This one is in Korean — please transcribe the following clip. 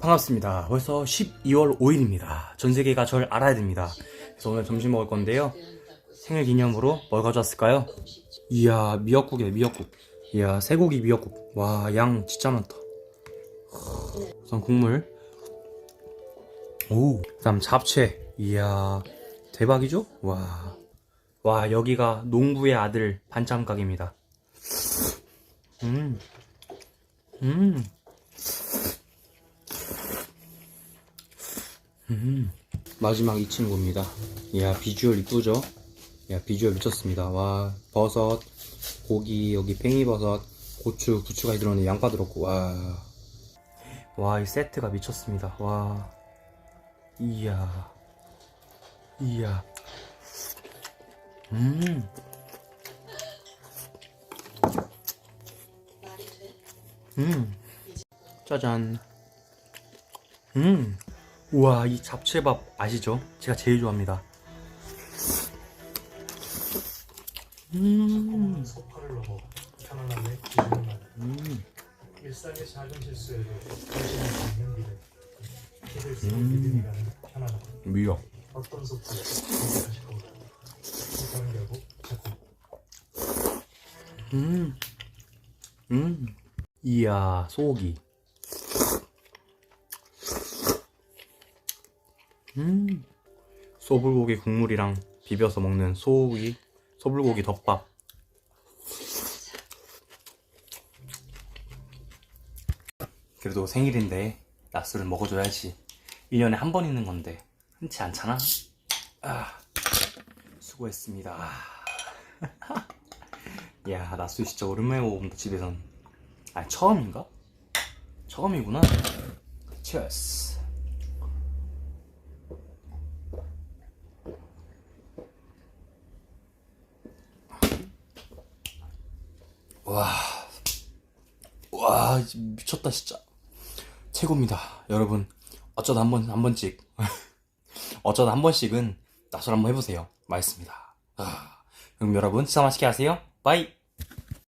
반갑습니다. 벌써 12월 5일입니다. 전 세계가 절 알아야 됩니다. 그래서 오늘 점심 먹을 건데요. 생일 기념으로 뭘 가져왔을까요? 이야, 미역국이네, 미역국. 이야, 쇠고기 미역국. 와, 양 진짜 많다. 우선 국물. 오, 그 다음 잡채. 이야, 대박이죠? 와. 와, 여기가 농부의 아들 반찬 가게입니다. 음. 음. 음. 마지막 이 친구입니다. 이야, 비주얼 이쁘죠? 야, 비주얼 미쳤습니다. 와, 버섯, 고기, 여기 팽이버섯, 고추, 부추가 들어오는 양파 들었고, 와. 와, 이 세트가 미쳤습니다. 와. 이야. 이야. 음. 음. 짜잔. 음. 우와, 이 잡채밥 아시죠? 제가 제일 좋아합니다. 음. 소파를 넘어 편안함에 기분을 만 음. 일상의 작은 실수에도 정신을 잡는 비를 믿을수록 믿음이라는 편안함 미역. 어떤 소파를 선택하실 건가요? 소파는 결국 작품 음. 음. 이야, 소고기. 음. 소불고기 국물이랑 비벼서 먹는 소고기, 소불고기 덮밥. 그래도 생일인데 낮술을 먹어줘야지. 1년에 한 번 있는 건데 흔치 않잖아. 아, 수고했습니다. 야, 낮술 진짜 오랜만에 먹어본다, 집에선. 아, 처음인가? 처음이구나. 치어스. 와. 와, 미쳤다, 진짜. 최고입니다. 여러분, 어쩌다 한 번, 한 번씩. 어쩌다 한 번씩은 낮술 한번 해보세요. 맛있습니다. 아, 그럼 여러분, 식사 맛있게 하세요. 바이!